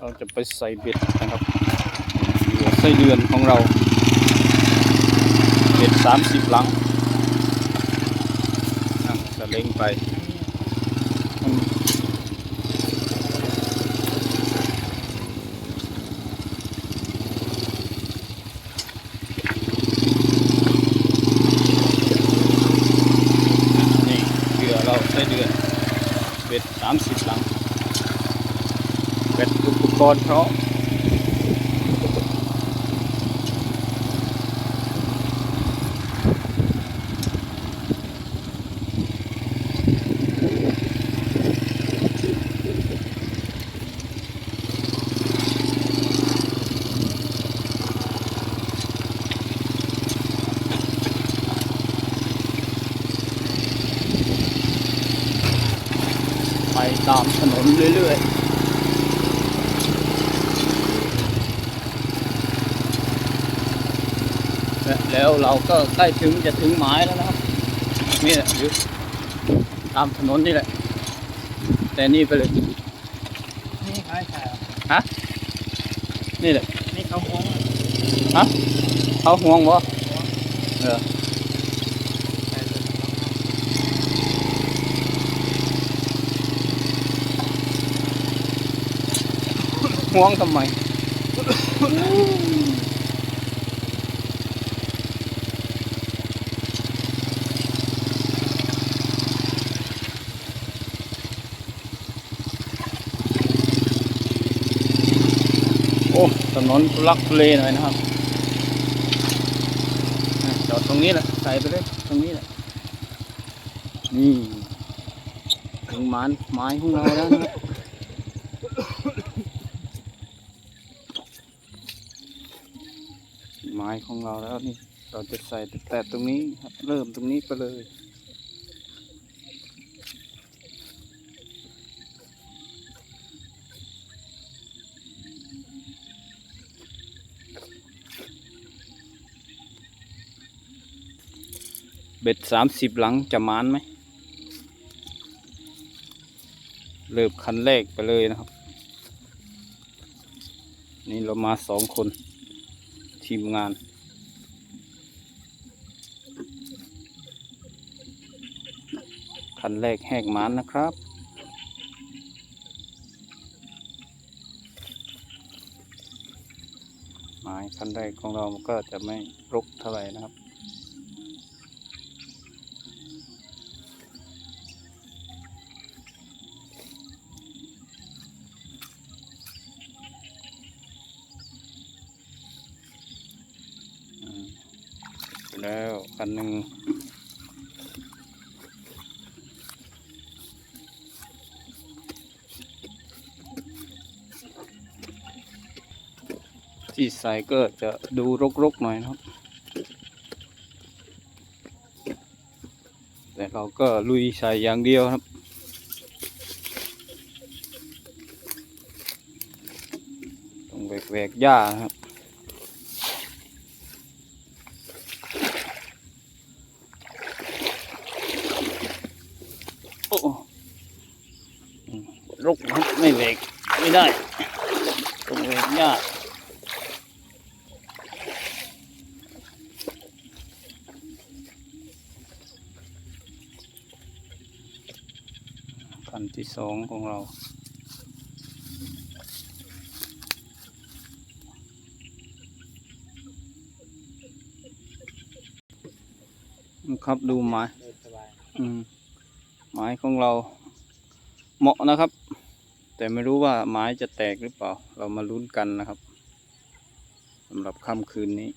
เราจะไปใส่เบ็ดนะครับเบือไส้เดือนของเรา เบ็ดสามสิบหลังอะจะเล็งไปนี่เบือเราไส้เดือนเบ็ดสามสิบหลังเบ็ดอุป กรณ์เพราะไปตามถนนเรื่อยๆ และแล้วเราก็ใกล้ถึงจะถึงหมายแล้วนะครับนี่แหละอยู่ตามถนนนี่แหละ แต่นี่ไปเลยนี่ใช่ใช่นี่แหละนี่เขามองเขาห่วงบ่เออห่วงทำไม อ้ถนนทุลักทุเลหน่อยนะครับจอดตรงนี้แหละใส่ไปเลยตรงนี้แหละนี่ถึงหมานไม้ของเราแล้วนะไม้ของเราแล้วนี่เราจะใส่แต่ตรงนี้ครับเริ่มตรงนี้ไปเลย บ็ดสามสิบหลังจะมานไหม เริ่มคันแรกไปเลยนะครับ นี่เรามาสองคน ทีมงาน คันแรกแหกมานนะครับหมายคันแรกของเราก็จะไม่รกเท่าไหร่นะครับ แล้วคันหนึ่งที่ใส่ก็จะดูรกๆหน่อยนะครับ แต่เราก็ลุยใส่อย่างเดียวครับต้องแหวกๆหญ้านะครับ โอ้อืม รกไม่เหล็กไม่ได้ต้องเหล็กยากคันที่สองของเราครับดูไม้ไม้ของเราเหมาะนะครับ แต่ไม่รู้ว่าไม้จะแตกหรือเปล่า เรามาลุ้นกันนะครับสำหรับค่ำคืนนี้